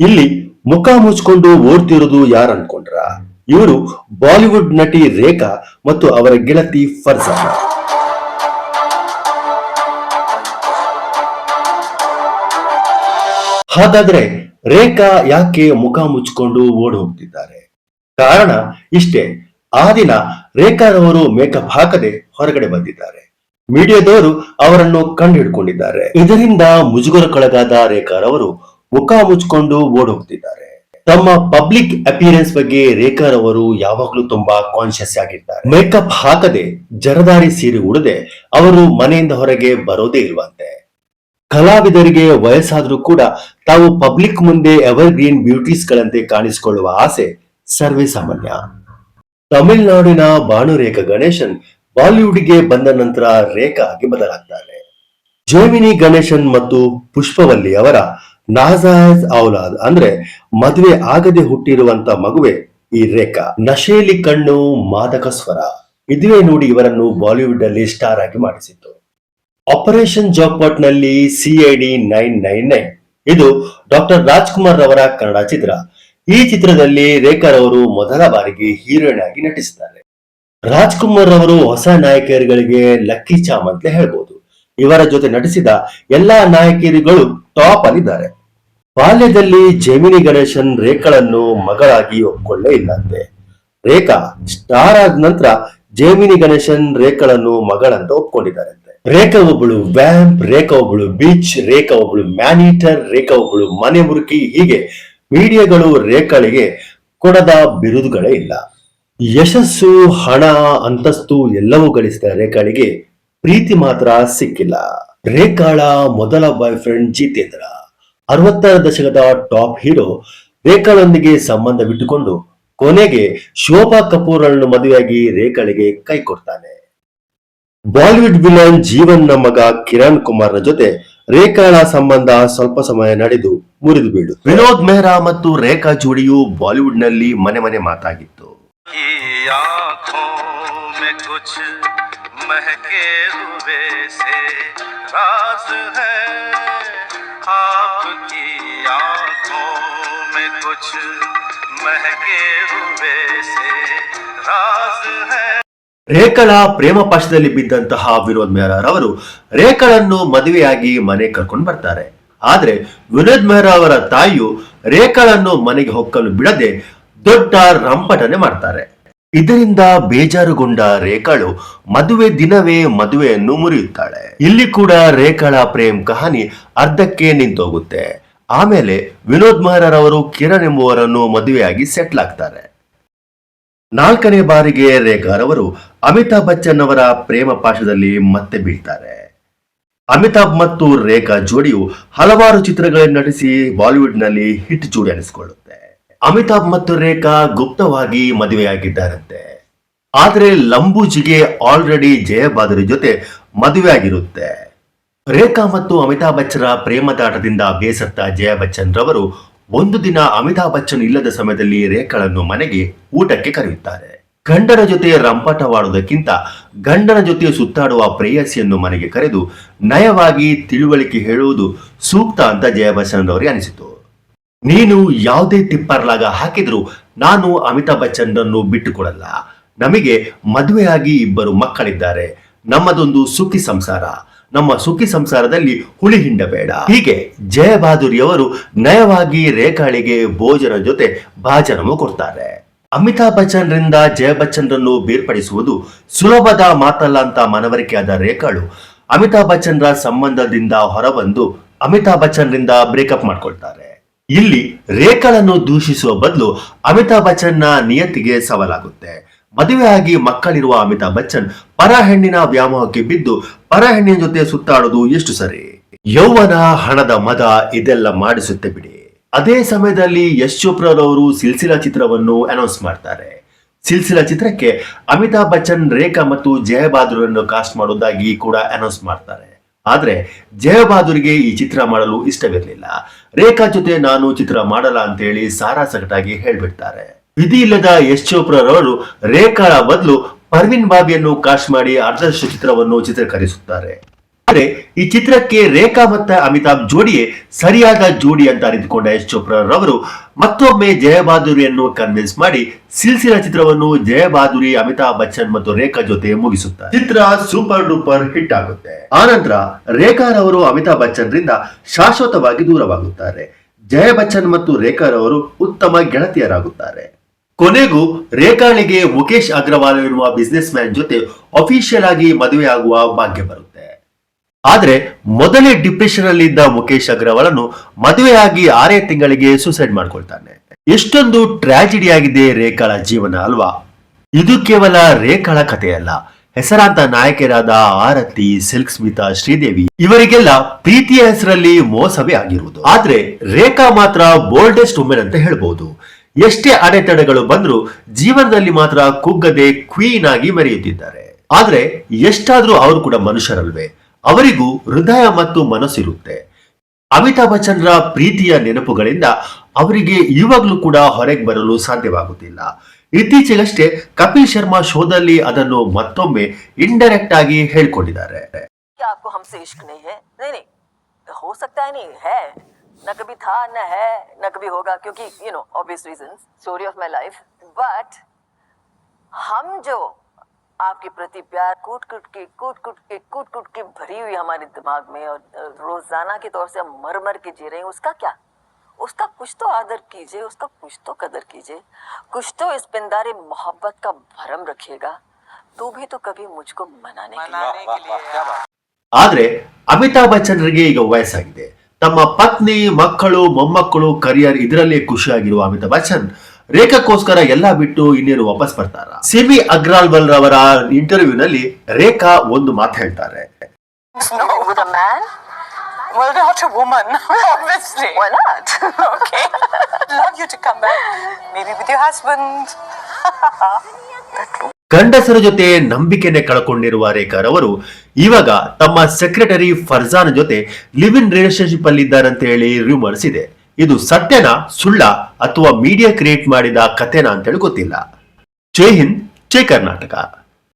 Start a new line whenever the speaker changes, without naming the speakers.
ಇಲ್ಲಿ ಮುಖ ಮುಚ್ಕೊಂಡು ಓಡ್ತಿರೋದು ಯಾರು ಅನ್ಕೊಂಡ್ರ? ಇವರು ಬಾಲಿವುಡ್ ನಟಿ ರೇಖಾ ಮತ್ತು ಅವರ ಗೆಳತಿ ಫರ್ಜಾನ ಹಾಗಾದ್ರೆ ರೇಖಾ ಯಾಕೆ ಮುಖ ಮುಚ್ಕೊಂಡು ಓಡ್ ಹೋಗ್ತಿದ್ದಾರೆ? ಕಾರಣ ಇಷ್ಟೇ. ಆ ದಿನ ರೇಖಾರವರು ಮೇಕಪ್ ಹಾಕದೆ ಹೊರಗಡೆ ಬಂದಿದ್ದಾರೆ. ಮೀಡಿಯಾದವರು ಅವರನ್ನು ಕಂಡು ಹಿಡ್ಕೊಂಡಿದ್ದಾರೆ. ಇದರಿಂದ ಮುಜುಗರಕ್ಕೊಳಗಾದ ರೇಖಾರವರು ಮುಖ ಮುಚ್ಕೊಂಡು ಓಡ್ ಹೋಗ್ತಿದ್ದಾರೆ ತಮ್ಮ ಪಬ್ಲಿಕ್ ಅಪಿಯರೆನ್ಸ್ ಬಗ್ಗೆ ರೇಖಾರವರು ಯಾವಾಗ್ಲೂ ತುಂಬಾ ಕಾನ್ಶಿಯಸ್ ಆಗಿದ್ದಾರೆ. ಮೇಕಪ್ ಹಾಕದೆ ಜರದಾರಿ ಸೀರೆ ಉಡದೆ ಅವರು ಮನೆಯಿಂದ ಹೊರಗೆ ಬರೋದೇ ಇಲ್ವಂತೆ. ಕಲಾವಿದರಿಗೆ ವಯಸ್ಸಾದ್ರೂ ಕೂಡ ತಾವು ಪಬ್ಲಿಕ್ ಮುಂದೆ ಎವರ್ ಗ್ರೀನ್ ಬ್ಯೂಟೀಸ್ ಗಳಂತೆ ಕಾಣಿಸಿಕೊಳ್ಳುವ ಆಸೆ ಸರ್ವೇ ಸಾಮಾನ್ಯ. ತಮಿಳುನಾಡಿನ ಭಾನುರೇಖಾ ಗಣೇಶನ್ ಬಾಲಿವುಡ್ಗೆ ಬಂದ ನಂತರ ರೇಖಾ ಆಗಿ ಬದಲಾಗ್ತಾರೆ ಜೋಮಿನಿ ಗಣೇಶನ್ ಮತ್ತು ಪುಷ್ಪವಲ್ಲಿ ಅವರ ನಾಜಾಯಜ್ ಔಲಾದ್ ಅಂದ್ರೆ ಮದುವೆ ಆಗದೆ ಹುಟ್ಟಿರುವಂತ ಮಗುವೆ ಈ ರೇಖಾ. ನಶೇಲಿ ಕಣ್ಣು, ಮಾದಕ ಸ್ವರ. ಇದುವೇ ನೋಡಿ ಇವರನ್ನು ಬಾಲಿವುಡ್ ಅಲ್ಲಿ ಸ್ಟಾರ್ ಆಗಿ ಮಾಡಿಸಿತ್ತು. ಆಪರೇಷನ್ ಜಾಕ್ಪಾಟ್ನಲ್ಲಿ ಸಿಐಡಿ ನೈನ್ ನೈನ್ ನೈನ್. ಇದು ಡಾಕ್ಟರ್ ರಾಜ್ಕುಮಾರ್ ರವರ ಕನ್ನಡ ಚಿತ್ರ. ಈ ಚಿತ್ರದಲ್ಲಿ ರೇಖಾ ರವರು ಮೊದಲ ಬಾರಿಗೆ ಹೀರೋಯಿನ್ ಆಗಿ ನಟಿಸಿದ್ದಾರೆ ರಾಜ್ಕುಮಾರ್ ಅವರು ಹೊಸ ನಾಯಕಿಯರುಗಳಿಗೆ ಲಕ್ಕಿ ಚಾಮ್ ಅಂತ ಹೇಳ್ಬೋದು. ಇವರ ಜೊತೆ ನಟಿಸಿದ ಎಲ್ಲಾ ನಾಯಕಿಯರುಗಳು ಟಾಪ್ ಅಲ್ಲಿದ್ದಾರೆ. ಬಾಲ್ಯದಲ್ಲಿ ಜಮಿನಿ ಗಣೇಶನ್ ರೇಖಳನ್ನು ಮಗಳಾಗಿ ಒಪ್ಕೊಳ್ಳೇ ಇಲ್ಲಂತೆ ರೇಖಾ ಸ್ಟಾರ್ ಆದ ನಂತರ ಜೇಮಿನಿ ಗಣೇಶನ್ ರೇಖಳನ್ನು ಮಗಳಂತ ಒಪ್ಕೊಂಡಿದ್ದಾರಂತೆ. ರೇಖಾ ಒಬ್ಬಳು ವ್ಯಾಂಪ್ ರೇಖಾ ಒಬ್ಬಳು ಬೀಚ್ ರೇಖಾ ಒಬ್ಬಳು ಮ್ಯಾನಿಟರ್ ರೇಖಾ ಒಬ್ಬಳು ಮನೆ ಮುರುಕಿ, ಹೀಗೆ ಮೀಡಿಯಾಗಳು ರೇಖಳಿಗೆ ಕೊಡದ ಬಿರುದುಗಳೇ ಇಲ್ಲ. ಯಶಸ್ಸು, ಹಣ, ಅಂತಸ್ತು ಎಲ್ಲವೂ ಗಳಿಸಿದ ರೇಖಾಳಿಗೆ ಪ್ರೀತಿ ಮಾತ್ರ ಸಿಕ್ಕಿಲ್ಲ. ರೇಖಾಳ ಮೊದಲ ಬಾಯ್ ಫ್ರೆಂಡ್ ಜಿತೇಂದ್ರ. ಅರವತ್ತರ ದಶಕದ ಟಾಪ್ ಹೀರೋ ರೇಖಾಳೊಂದಿಗೆ ಸಂಬಂಧ ಬಿಟ್ಟುಕೊಂಡು ಕೊನೆಗೆ ಶೋಭಾ ಕಪೂರ್ ಅನ್ನು ಮದುವೆಯಾಗಿ ರೇಖಾಳಿಗೆ ಕೈ ಕೊಡ್ತಾನೆ ಬಾಲಿವುಡ್ ವಿಲನ್ ಜೀವನ್ ನ ಮಗ ಕಿರಣ್ ಕುಮಾರ್ ನ ಜೊತೆ ರೇಖಾಳ ಸಂಬಂಧ ಸ್ವಲ್ಪ ಸಮಯ ನಡೆದು ಮುರಿದು ಬೀಳು ವಿನೋದ್ ಮೆಹ್ರಾ ಮತ್ತು ರೇಖಾ ಜೋಡಿಯು ಬಾಲಿವುಡ್ ನಲ್ಲಿ ಮನೆ ಮನೆ ಮಾತಾಗಿತ್ತು
की आंखों में कुछ महके हुए से राज है कुछ महके हुए से राज है
ರೇಖಾಳ ಪ್ರೇಮ ಪಾಶದಲ್ಲಿ ಬಿದ್ದಂತಹ ವಿನೋದ್ ಮೆಹ್ರಾ ಅವರು ರೇಖಾಳನ್ನು ಮದುವೆಯಾಗಿ ಮನೆ ಕರ್ಕೊಂಡು ಬರ್ತಾರೆ ಆದ್ರೆ ವಿನೋದ್ ಮೆಹ್ರಾ ಅವರ ತಾಯಿಯು ರೇಖಾಳನ್ನು ಮನೆಗೆ ಹೊಕ್ಕಲು ಬಿಡದೆ ದೊಡ್ಡ ರಂಪಟನೆ ಮಾಡ್ತಾರೆ ಇದರಿಂದ ಬೇಜಾರುಗೊಂಡ ರೇಖಾಳು ಮದುವೆ ದಿನವೇ ಮದುವೆಯನ್ನು ಮುರಿಯುತ್ತಾಳೆ ಇಲ್ಲಿ ಕೂಡ ರೇಖಾಳ ಪ್ರೇಮ್ ಕಹಾನಿ ಅರ್ಧಕ್ಕೆ ನಿಂತೋಗುತ್ತೆ ಆಮೇಲೆ ವಿನೋದ್ ಮೆಹ್ರಾರವರು ಕಿರಣ್ ಎಂಬುವರನ್ನು ಮದುವೆಯಾಗಿ ಸೆಟ್ಲ್ ಆಗ್ತಾರೆ. ನಾಲ್ಕನೇ ಬಾರಿಗೆ ರೇಖಾರವರು ಅಮಿತಾಬ್ ಬಚ್ಚನ್ ಅವರ ಪ್ರೇಮ ಪಾಶದಲ್ಲಿ ಮತ್ತೆ ಬೀಳ್ತಾರೆ. ಅಮಿತಾಬ್ ಮತ್ತು ರೇಖಾ ಜೋಡಿಯು ಹಲವಾರು ಚಿತ್ರಗಳನ್ನು ನಟಿಸಿ ಬಾಲಿವುಡ್ನಲ್ಲಿ ಹಿಟ್ ಜೋಡಿ ಅನಿಸಿಕೊಳ್ಳುತ್ತೆ. ಅಮಿತಾಬ್ ಮತ್ತು ರೇಖಾ ಗುಪ್ತವಾಗಿ ಮದುವೆಯಾಗಿದ್ದಾರಂತೆ. ಆದರೆ ಲಂಬೂಜಿಗೆ ಆಲ್ರೆಡಿ ಜಯಬಾದರಿ ಜೊತೆ ಮದುವೆಯಾಗಿರುತ್ತೆ. ರೇಖಾ ಮತ್ತು ಅಮಿತಾಬ್ ಬಚ್ಚನ ಪ್ರೇಮದಾಟದಿಂದ ಬೇಸತ್ತ ಜಯ ಬಚ್ಚನ್ ರವರು ಒಂದು ದಿನ ಅಮಿತಾಬ್ ಬಚ್ಚನ್ ಇಲ್ಲದ ಸಮಯದಲ್ಲಿ ರೇಖಾಳನ್ನು ಮನೆಗೆ ಊಟಕ್ಕೆ ಕರೆಯುತ್ತಾರೆ. ಗಂಡನ ಜೊತೆ ರಂಪಾಟವಾಡುವುದಕ್ಕಿಂತ ಗಂಡನ ಜೊತೆ ಸುತ್ತಾಡುವ ಪ್ರೇಯಸಿಯನ್ನು ಮನೆಗೆ ಕರೆದು ನಯವಾಗಿ ತಿಳುವಳಿಕೆ ಹೇಳುವುದು ಸೂಕ್ತ ಅಂತ ಜಯ ಬಚ್ಚನ್ ರವರಿಗೆ ಅನಿಸಿತು. ನೀನು ಯಾವುದೇ ತಿಪ್ಪರ್ಲಾಗ ಹಾಕಿದ್ರು ನಾನು ಅಮಿತಾಬ್ ಬಚ್ಚನ್ರನ್ನು ಬಿಟ್ಟುಕೊಡಲ್ಲ. ನಮಗೆ ಮದುವೆಯಾಗಿ ಇಬ್ಬರು ಮಕ್ಕಳಿದ್ದಾರೆ. ನಮ್ಮದೊಂದು ಸುಖಿ ಸಂಸಾರ. ನಮ್ಮ ಸುಖಿ ಸಂಸಾರದಲ್ಲಿ ಹುಳಿ ಹಿಂಡಬೇಡ. ಹೀಗೆ ಜಯ ಬಹಾದೂರಿಯವರು ನಯವಾಗಿ ರೇಖಾಳಿಗೆ ಭೋಜನ ಜೊತೆ ಭಾಜನವು ಕೊಡ್ತಾರೆ. ಅಮಿತಾಬ್ ಬಚ್ಚನ್ ರಿಂದ ಜಯ ಬಚ್ಚನ್ ರನ್ನು ಬೇರ್ಪಡಿಸುವುದು ಸುಲಭದ ಮಾತಲ್ಲ ಅಂತ ಮನವರಿಕೆಯಾದ ರೇಖಾಳು ಅಮಿತಾಬ್ ಬಚ್ಚನ್ ರ ಸಂಬಂಧದಿಂದ ಹೊರಬಂದು ಅಮಿತಾಬ್ ಬಚ್ಚನ್ ರಿಂದ ಬ್ರೇಕಪ್ ಮಾಡ್ಕೊಳ್ತಾರೆ. ಇಲ್ಲಿ ರೇಖಾಳನ್ನು ದೂಷಿಸುವ ಬದಲು ಅಮಿತಾಬ್ ಬಚ್ಚನ್ನ ನಿಯತ್ತಿಗೆ ಸವಾಲಾಗುತ್ತೆ. ಮದುವೆಯಾಗಿ ಮಕ್ಕಳಿರುವ ಅಮಿತಾಬ್ ಬಚ್ಚನ್ ಪರ ಹೆಣ್ಣಿನ ವ್ಯಾಮೋಹಕ್ಕೆ ಬಿದ್ದು ಪರ ಹೆಣ್ಣಿನ ಜೊತೆ ಸುತ್ತಾಡೋದು ಎಷ್ಟು ಸರಿ? ಯೌವನ ಹಣದ ಮದ ಇದೆಲ್ಲ ಮಾಡಿಸುತ್ತೆ ಬಿಡಿ. ಅದೇ ಸಮಯದಲ್ಲಿ ಯಶ್ ಚೋಪ್ರಾರವರು ಸಿಲ್ಸಿಲಾ ಚಿತ್ರವನ್ನು ಅನೌನ್ಸ್ ಮಾಡ್ತಾರೆ. ಸಿಲ್ಸಿಲಾ ಚಿತ್ರಕ್ಕೆ ಅಮಿತಾಬ್ ಬಚ್ಚನ್, ರೇಖಾ ಮತ್ತು ಜಯ ಬಹಾದೂರನ್ನು ಕಾಸ್ಟ್ ಮಾಡೋದಾಗಿ ಕೂಡ ಅನೌನ್ಸ್ ಮಾಡ್ತಾರೆ. ಆದ್ರೆ ಜಯ ಬಹಾದೂರ್ಗೆ ಈ ಚಿತ್ರ ಮಾಡಲು ಇಷ್ಟವಿರಲಿಲ್ಲ. ರೇಖಾ ಜೊತೆ ನಾನು ಚಿತ್ರ ಮಾಡಲ್ಲ ಅಂತೇಳಿ ಸಾರಾ ಸಗಟಾಗಿ ಹೇಳ್ಬಿಡ್ತಾರೆ. ವಿಧಿ ಇಲ್ಲದ ಯಶ್ ಚೋಪ್ರಾರವರು ರೇಖಾಳ ಬದಲು ಪರ್ವಿನ್ ಬಾಬಿಯನ್ನು ಕಾಸ್ಟ್ ಮಾಡಿ ಅರ್ಧದಷ್ಟು ಚಿತ್ರವನ್ನು ಚಿತ್ರೀಕರಿಸುತ್ತಾರೆ. ಆದರೆ ಈ ಚಿತ್ರಕ್ಕೆ ರೇಖಾ ಮತ್ತು ಅಮಿತಾಬ್ ಜೋಡಿಯೇ ಸರಿಯಾದ ಜೋಡಿ ಅಂತ ಅರಿತುಕೊಂಡ ಯಶ್ ಚೋಪ್ರಾ ರವರು ಮತ್ತೊಮ್ಮೆ ಜಯಬಾದುರಿಯನ್ನು ಕನ್ವಿನ್ಸ್ ಮಾಡಿ ಸಿಲ್ಸಿಲಾ ಚಿತ್ರವನ್ನು ಜಯಬಾದುರಿ ಅಮಿತಾಬ್ ಬಚ್ಚನ್ ಮತ್ತು ರೇಖಾ ಜೊತೆ ಮುಗಿಸುತ್ತಾರೆ. ಚಿತ್ರ ಸೂಪರ್ ಡೂಪರ್ ಹಿಟ್ ಆಗುತ್ತೆ. ಆನಂತರ ರೇಖಾರವರು ಅಮಿತಾಬ್ ಬಚ್ಚನ್ ರಿಂದ ಶಾಶ್ವತವಾಗಿ ದೂರವಾಗುತ್ತಾರೆ. ಜಯ ಬಚ್ಚನ್ ಮತ್ತು ರೇಖಾರವರು ಉತ್ತಮ ಗೆಳತಿಯರಾಗುತ್ತಾರೆ. ಕೊನೆಗೂ ರೇಖಾಳಿಗೆ ಮುಖೇಶ್ ಅಗ್ರವಾಲ್ ಎನ್ನುವ ಬಿಸ್ನೆಸ್ ಮ್ಯಾನ್ ಜೊತೆ ಅಫಿಷಿಯಲ್ ಆಗಿ ಮದುವೆಯಾಗುವ ಭಾಗ್ಯ ಬರುತ್ತೆ. ಆದ್ರೆ ಮೊದಲೇ ಡಿಪ್ರೆಷನ್ ಅಲ್ಲಿ ಇದ್ದ ಮುಖೇಶ್ ಅಗ್ರವಾಲನ್ನು ಮದುವೆಯಾಗಿ ಆರೇ ತಿಂಗಳಿಗೆ ಸುಸೈಡ್ ಮಾಡ್ಕೊಳ್ತಾನೆ. ಎಷ್ಟೊಂದು ಟ್ರಾಜಿಡಿ ಆಗಿದೆ ರೇಖಾಳ ಜೀವನ ಅಲ್ವಾ? ಇದು ಕೇವಲ ರೇಖಾಳ ಕಥೆಯಲ್ಲ. ಹೆಸರಾಂತ ನಾಯಕಿಯರಾದ ಆರತಿ ಸಿಲ್ಕ್ ಸ್ಮಿತಾ ಶ್ರೀದೇವಿ, ಇವರಿಗೆಲ್ಲ ಪ್ರೀತಿಯ ಹೆಸರಲ್ಲಿ ಮೋಸವೇ ಆಗಿರುವುದು. ಆದ್ರೆ ರೇಖಾ ಮಾತ್ರ ಬೋಲ್ಡೆಸ್ಟ್ ವುಮೆನ್ ಅಂತ ಹೇಳ್ಬಹುದು ಎಷ್ಟೇ ಅಡೆತಡೆಗಳು ಬಂದರೂ ಜೀವನದಲ್ಲಿ ಮಾತ್ರ ಕುಗ್ಗದೆ ಕ್ವೀನ್ ಆಗಿ ಮೆರೆಯುತ್ತಿದ್ದಾರೆ. ಆದ್ರೆ ಎಷ್ಟಾದ್ರೂ ಅವರು ಕೂಡ ಮನುಷ್ಯರಲ್ವೇ. ಅವರಿಗೂ ಹೃದಯ ಮತ್ತು ಮನಸ್ಸಿರುತ್ತೆ. ಅಮಿತಾಬ್ ಬಚ್ಚನ್ರ ಪ್ರೀತಿಯ ನೆನಪುಗಳಿಂದ ಅವರಿಗೆ ಇವಾಗಲೂ ಕೂಡ ಹೊರಗೆ ಬರಲು ಸಾಧ್ಯವಾಗುತ್ತಿಲ್ಲ. ಇತ್ತೀಚೆಗಷ್ಟೇ ಕಪಿಲ್ ಶರ್ಮಾ ಶೋದಲ್ಲಿ ಅದನ್ನು ಮತ್ತೊಮ್ಮೆ ಇಂಡೈರೆಕ್ಟ್ ಆಗಿ ಹೇಳ್ಕೊಂಡಿದ್ದಾರೆ.
कि आपको हमसे इश्क नहीं है नहीं नहीं हो सकता है नहीं है न कभी था न है न कभी होगा क्योंकि you know obvious reason story of my life but हम जो आपके प्रति प्यार कूट कूट के कूट कूट के कूट कूट के भरी हुई हमारे दिमाग में और अ, रोजाना के तौर से हम मर मर के जी रहे हैं उसका क्या उसका कुछ तो आदर कीजिए उसका कुछ तो कदर कीजिए कुछ तो इस पिंदारे मोहब्बत का भरम रखिएगा तू भी तो कभी मुझको मनाने के लिए
मनाने के लिए
ಆದ್ರೆ ಅಮಿತಾಬ್ ಬಚ್ಚನ್ರಿಗೆ ಈಗ ವಯಸ್ಸಾಗಿದೆ ತಮ್ಮ ಪತ್ನಿ ಮಕ್ಕಳು ಮೊಮ್ಮಕ್ಕಳು ಕರಿಯರ್ ಇದರಲ್ಲೇ ಖುಷಿಯಾಗಿರುವ ಅಮಿತಾಬ್ ಬಚ್ಚನ್ ರೇಖಾಕ್ಕೋಸ್ಕರ ಎಲ್ಲ ಬಿಟ್ಟು ಇನ್ನೇನು ವಾಪಸ್ ಬರ್ತಾರ ಸಿಮಿ ಅಗ್ರಾಲ್ವಲ್ ರವರ ಇಂಟರ್ವ್ಯೂನಲ್ಲಿ ರೇಖಾ ಒಂದು ಮಾತು ಹೇಳ್ತಾರೆ?
Well, not a woman, obviously.
Why not?
Okay. Love you to come back. Maybe with your husband.
ಗಂಡಸರ ಜೊತೆ ನಂಬಿಕೆನೆ ಕಳ್ಕೊಂಡಿರುವ ರೇಖಾರವರು ಇವಾಗ ತಮ್ಮ ಸೆಕ್ರೆಟರಿ ಫರ್ಜಾನ್ ಜೊತೆ ಲಿವ್ ಇನ್ ರಿಲೇಶನ್ಶಿಪ್ ಅಲ್ಲಿದ್ದಾರಂತ ಹೇಳಿ ರೂಮರ್ಸ್ ಇದೆ. ಇದು ಸತ್ಯನಾ, ಸುಳ್ಳ ಅಥವಾ ಮೀಡಿಯಾ ಕ್ರಿಯೇಟ್ ಮಾಡಿದ ಕಥೆನಾ ಅಂತೇಳಿ ಗೊತ್ತಿಲ್ಲ. ಜೈ ಹಿಂದ್, ಜೈ ಕರ್ನಾಟಕ.